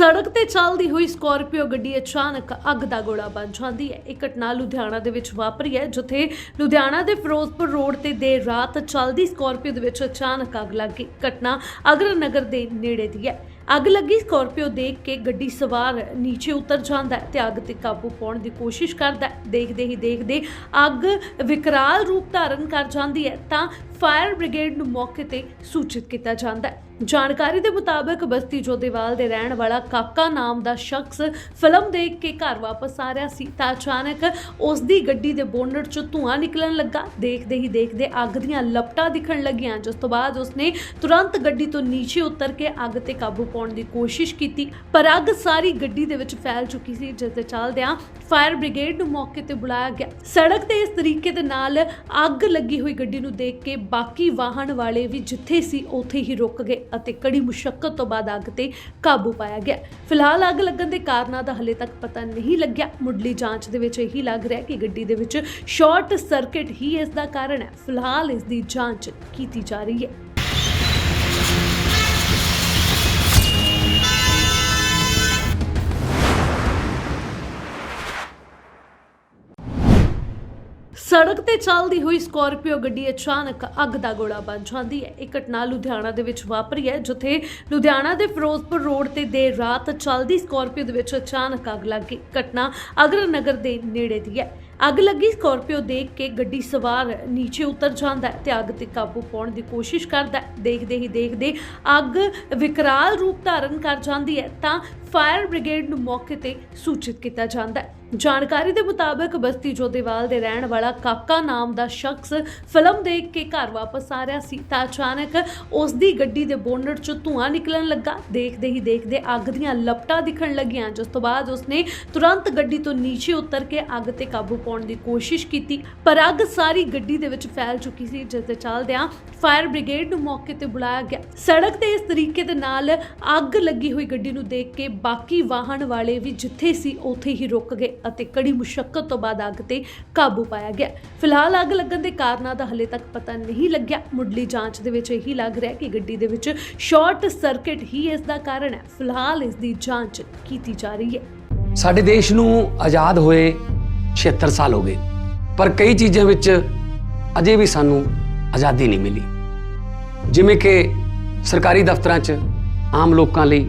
ਸੜਕ ਤੇ ਚੱਲਦੀ ਹੋਈ ਸਕਾਰਪੀਓ ਗੱਡੀ ਅਚਾਨਕ ਅੱਗ ਦਾ ਗੋਲਾ ਬਣ ਜਾਂਦੀ ਹੈ। ਇਹ ਘਟਨਾ ਲੁਧਿਆਣਾ ਦੇ ਵਿੱਚ ਵਾਪਰੀ ਹੈ, ਜਿੱਥੇ ਲੁਧਿਆਣਾ ਦੇ ਫਿਰੋਜ਼ਪੁਰ ਰੋਡ ਤੇ ਦੇਰ ਰਾਤ ਚੱਲਦੀ ਸਕਾਰਪੀਓ ਦੇ ਵਿੱਚ ਅਚਾਨਕ ਅੱਗ ਲੱਗ ਗਈ। ਘਟਨਾ ਅਗਰ ਨਗਰ ਦੇ ਨੇੜੇ ਦੀ ਹੈ। ਅੱਗ ਲੱਗੀ, ਸਕੋਰਪੀਓ ਦੇਖ ਕੇ ਗੱਡੀ ਸਵਾਰ ਨੀਚੇ ਉਤਰ ਜਾਂਦਾ ਹੈ ਤੇ ਅੱਗ ਤੇ ਕਾਬੂ ਪਾਉਣ ਦੀ ਕੋਸ਼ਿਸ਼ ਕਰਦਾ ਹੈ। ਦੇਖਦੇ ਹੀ ਦੇਖਦੇ ਅੱਗ ਵਿਕਰਾਲ ਰੂਪ ਧਾਰਨ ਕਰ ਜਾਂਦੀ ਹੈ। ਤਾਂ ਫਾਇਰ ਬ੍ਰਿਗੇਡ ਨੂੰ ਮੌਕੇ ਤੇ ਸੂਚਿਤ ਕੀਤਾ ਜਾਂਦਾ ਹੈ। ਜਾਣਕਾਰੀ ਦੇ ਮੁਤਾਬਕ ਬਸਤੀ ਜੋਧੇਵਾਲ ਦੇ ਰਹਿਣ ਵਾਲਾ ਕਾਕਾ ਨਾਮ ਦਾ ਸ਼ਖਸ ਫਿਲਮ ਦੇਖ ਕੇ ਘਰ ਵਾਪਸ ਆ ਰਿਹਾ ਸੀ। ਤਾਂ ਅਚਾਨਕ ਉਸ ਦੀ ਗੱਡੀ ਦੇ ਬੋਨਟ 'ਚੋਂ ਧੂਆਂ ਨਿਕਲਣ ਲੱਗਾ। ਦੇਖਦੇ ਹੀ ਦੇਖਦੇ ਅੱਗ ਦੀਆਂ ਲਪਟਾਂ ਦਿਖਣ ਲੱਗੀਆਂ। ਜਿਸ ਤੋਂ ਬਾਅਦ ਉਸਨੇ ਤੁਰੰਤ ਗੱਡੀ ਤੋਂ ਨੀਚੇ ਉਤਰ ਕੇ ਅੱਗ ਤੇ ਕਾਬੂ ਪਾਉਣ ਦੀ ਕੋਸ਼ਿਸ਼ ਕੀਤੀ। ਪਰ ਅੱਗ ਸਾਰੀ ਗੱਡੀ ਦੇ ਵਿੱਚ ਫੈਲ ਚੁੱਕੀ ਸੀ। ਜਿਸ ਦੇ ਚੱਲਦਿਆਂ ਫਾਇਰ ਬ੍ਰਿਗੇਡ ਨੂੰ ਮੌਕੇ ਤੇ ਬੁਲਾਇਆ ਗਿਆ। ਸੜਕ ਤੇ ਇਸ ਤਰੀਕੇ ਦੇ ਨਾਲ ਅੱਗ ਲੱਗੀ ਹੋਈ ਗੱਡੀ ਨੂੰ ਦੇਖ ਕੇ ਬਾਕੀ ਵਾਹਨ ਵਾਲੇ ਵੀ ਜਿੱਥੇ ਸੀ, ਉੱਥੇ ਹੀ ਰੁਕ ਗਏ ਅਤੇ ਕੜੀ ਮੁਸ਼ਕਲ ਤੋਂ ਬਾਅਦ ਅੱਗ ਤੇ ਕਾਬੂ ਪਾਇਆ ਗਿਆ। ਫਿਲਹਾਲ ਅੱਗ ਲੱਗਣ ਦੇ ਕਾਰਨਾਂ ਦਾ ਹਲੇ ਤੱਕ ਪਤਾ ਨਹੀਂ ਲੱਗਿਆ। ਮੁੱਢਲੀ ਜਾਂਚ ਦੇ ਵਿੱਚ ਇਹੀ ਲੱਗ ਰਿਹਾ ਕਿ ਗੱਡੀ ਦੇ ਵਿੱਚ ਸ਼ਾਰਟ ਸਰਕਟ ਹੀ ਇਸ ਦਾ ਕਾਰਨ ਹੈ। ਫਿਲਹਾਲ ਇਸ ਦੀ ਜਾਂਚ ਕੀਤੀ ਜਾ ਰਹੀ ਹੈ। ਸੜਕ ਤੇ ਚੱਲਦੀ ਹੋਈ ਸਕਾਰਪੀਓ ਗੱਡੀ ਅਚਾਨਕ ਅੱਗ ਦਾ ਗੋਲਾ ਬਣ ਜਾਂਦੀ ਹੈ। ਇਹ ਘਟਨਾ ਲੁਧਿਆਣਾ ਦੇ ਵਿੱਚ ਵਾਪਰੀ ਹੈ, ਜਿੱਥੇ ਲੁਧਿਆਣਾ ਦੇ ਫਿਰੋਜ਼ਪੁਰ ਰੋਡ ਤੇ ਦੇਰ ਰਾਤ ਚੱਲਦੀ ਸਕਾਰਪੀਓ ਦੇ ਵਿੱਚ ਅਚਾਨਕ ਅੱਗ ਲੱਗ ਗਈ। ਘਟਨਾ ਅਗਰ ਨਗਰ ਦੇ ਨੇੜੇ ਦੀ ਹੈ। ਅੱਗ ਲੱਗੀ, ਸਕਾਰਪੀਓ ਦੇਖ ਕੇ ਗੱਡੀ ਸਵਾਰ ਨੀਚੇ ਉਤਰ ਜਾਂਦਾ ਹੈ ਤੇ ਅੱਗ ਤੇ ਕਾਬੂ ਪਾਉਣ ਦੀ ਕੋਸ਼ਿਸ਼ ਕਰਦਾ ਹੈ। ਦੇਖਦੇ ਹੀ ਦੇਖਦੇ ਅੱਗ ਵਿਕਰਾਲ ਰੂਪ ਧਾਰਨ ਕਰ ਜਾਂਦੀ ਹੈ। ਤਾਂ ਫਾਇਰ ਬ੍ਰਿਗੇਡ ਨੂੰ ਮੌਕੇ ਤੇ ਸੂਚਿਤ ਕੀਤਾ ਜਾਂਦਾ ਹੈ। ਜਾਣਕਾਰੀ ਦੇ ਮੁਤਾਬਕ ਬਸਤੀ ਜੋਧੇਵਾਲ ਦੇ ਰਹਿਣ ਵਾਲਾ ਕਾਕਾ ਨਾਮ ਦਾ ਸ਼ਖਸ ਫਿਲਮ ਦੇਖ ਕੇ ਘਰ ਵਾਪਸ ਆ ਰਿਹਾ ਸੀ ਤਾਂ ਅਚਾਨਕ ਉਸ ਦੀ ਗੱਡੀ ਦੇ ਬੋਨਟ 'ਚੋਂ ਧੂਆਂ ਨਿਕਲਣ ਲੱਗਾ। ਦੇਖਦੇ ਹੀ ਦੇਖਦੇ ਅੱਗ ਦੀਆਂ ਲਪਟਾਂ ਦਿਖਣ ਲੱਗੀਆਂ, ਜਿਸ ਤੋਂ ਬਾਅਦ ਉਸਨੇ ਤੁਰੰਤ ਗੱਡੀ ਤੋਂ ਨੀਚੇ ਉਤਰ ਕੇ ਅੱਗ ਤੇ ਕਾਬੂ ਪਾਉਣ ਦੀ ਕੋਸ਼ਿਸ਼ ਕੀਤੀ, ਪਰ ਅੱਗ ਸਾਰੀ ਗੱਡੀ ਦੇ ਵਿੱਚ ਫੈਲ ਚੁੱਕੀ ਸੀ, ਜਿਸ ਦੇ ਚੱਲਦਿਆਂ ਫਾਇਰ ਬ੍ਰਿਗੇਡ ਨੂੰ ਮੌਕੇ ਤੇ ਬੁਲਾਇਆ ਗਿਆ। ਸੜਕ ਤੇ ਇਸ ਤਰੀਕੇ ਦੇ ਨਾਲ ਅੱਗ ਲੱਗੀ ਹੋਈ ਗੱਡੀ ਨੂੰ ਦੇਖ ਕੇ ਬਾਕੀ ਵਾਹਨ ਵਾਲੇ ਵੀ ਜਿੱਥੇ ਸੀ ਉੱਥੇ ਹੀ ਰੁਕ ਗਏ ਅਤੇ ਕੜੀ ਮੁਸ਼ਕਲ ਤੋਂ ਬਾਅਦ ਅੱਗ ਤੇ ਕਾਬੂ ਪਾਇਆ ਗਿਆ। ਫਿਲਹਾਲ ਅੱਗ ਲੱਗਣ ਦੇ ਕਾਰਨਾਂ ਦਾ ਹਲੇ ਤੱਕ ਪਤਾ ਨਹੀਂ ਲੱਗਿਆ। ਮੁੱਢਲੀ ਜਾਂਚ ਦੇ ਵਿੱਚ ਇਹੀ ਲੱਗ ਰਿਹਾ ਕਿ ਗੱਡੀ ਦੇ ਵਿੱਚ ਸ਼ਾਰਟ ਸਰਕਟ ਹੀ ਇਸ ਦਾ ਕਾਰਨ ਹੈ। ਫਿਲਹਾਲ ਇਸ ਦੀ ਜਾਂਚ ਕੀਤੀ ਜਾ ਰਹੀ ਹੈ। ਸਾਡੇ ਦੇਸ਼ ਨੂੰ ਆਜ਼ਾਦ ਹੋਏ 76 ਸਾਲ ਹੋ ਗਏ, ਪਰ ਕਈ ਚੀਜ਼ਾਂ ਵਿੱਚ ਅਜੇ ਵੀ ਸਾਨੂੰ ਆਜ਼ਾਦੀ ਨਹੀਂ ਮਿਲੀ। ਜਿਵੇਂ ਕਿ ਸਰਕਾਰੀ ਦਫ਼ਤਰਾਂ 'ਚ ਆਮ ਲੋਕਾਂ ਲਈ